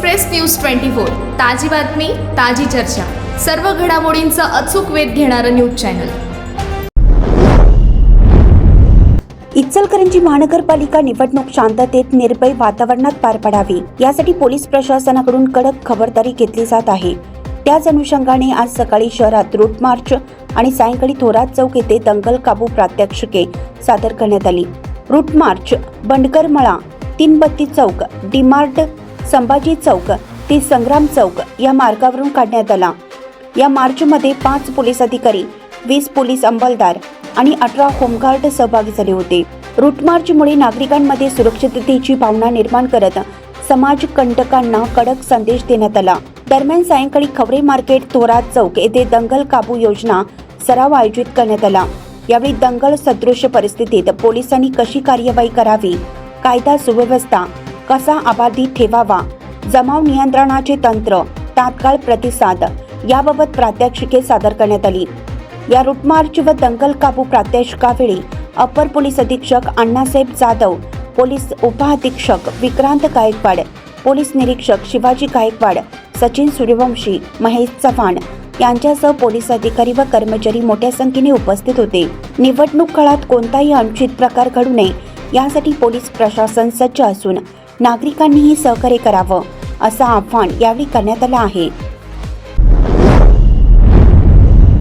Express news twenty four ताजी बातमी ताजी चर्चा. सर्व घडामोडींचा अचूक वेध घेणारं न्यूज चॅनल. इचलकरंजी महानगरपालिका निवडणूक शांततेत निर्भय वातावरणात पार पडावी यासाठी पोलीस प्रशासनाकडून कडक खबरदारी घेतली जात आहे. त्याच अनुषंगाने आज सकाळी शहरात रूट मार्च आणि सायंकाळी थोरात चौक येथे दंगल काबू प्रात्यक्षिके सादर करण्यात आली. रूट मार्च बंडकर मळा तीन बत्ती चौक डीमार्ट संभाजी चौक ते संग्राम चौक या मार्गावरून काढण्यात आला. या मार्चमध्ये पाच पोलीस अधिकारी वीस पोलीस अंमलदार आणि अठरा होमगार्ड सहभागी झाले होते. रूट मार्चमुळे नागरिकांमध्ये सुरक्षिततेची भावना निर्माण करत समाज कंटकांना कडक संदेश देण्यात आला. दरम्यान सायंकाळी खवरे मार्केट थोरात चौक येथे दंगल काबू योजना सराव आयोजित करण्यात आला. यावेळी दंगल सदृश परिस्थितीत पोलिसांनी कशी कार्यवाही करावी? कायदा सुव्यवस्था कसा अबाधित ठेवावा? जमाव नियंत्रणाचे तंत्र तात्काळ प्रतिसाद याबाबत प्रात्यक्षिके सादर करण्यात आली. या रुटमार्च व दंगल काबू प्रात्यक्षिकावेळी अपर पोलीस अधीक्षक अण्णासाहेब जाधव पोलीस उपअधीक्षक विक्रांत गायकवाड पोलीस निरीक्षक शिवाजी गायकवाड सचिन सूर्यवंशी महेश चव्हाण यांच्यासह पोलीस अधिकारी व कर्मचारी मोठ्या संख्येने उपस्थित होते. निवडणूक काळात कोणताही अनुचित प्रकार घडू नये यासाठी पोलीस प्रशासन सज्ज असून नागरिकांनीही सहकार्य करावं असं आव्हान यावेळी करण्यात आलं आहे.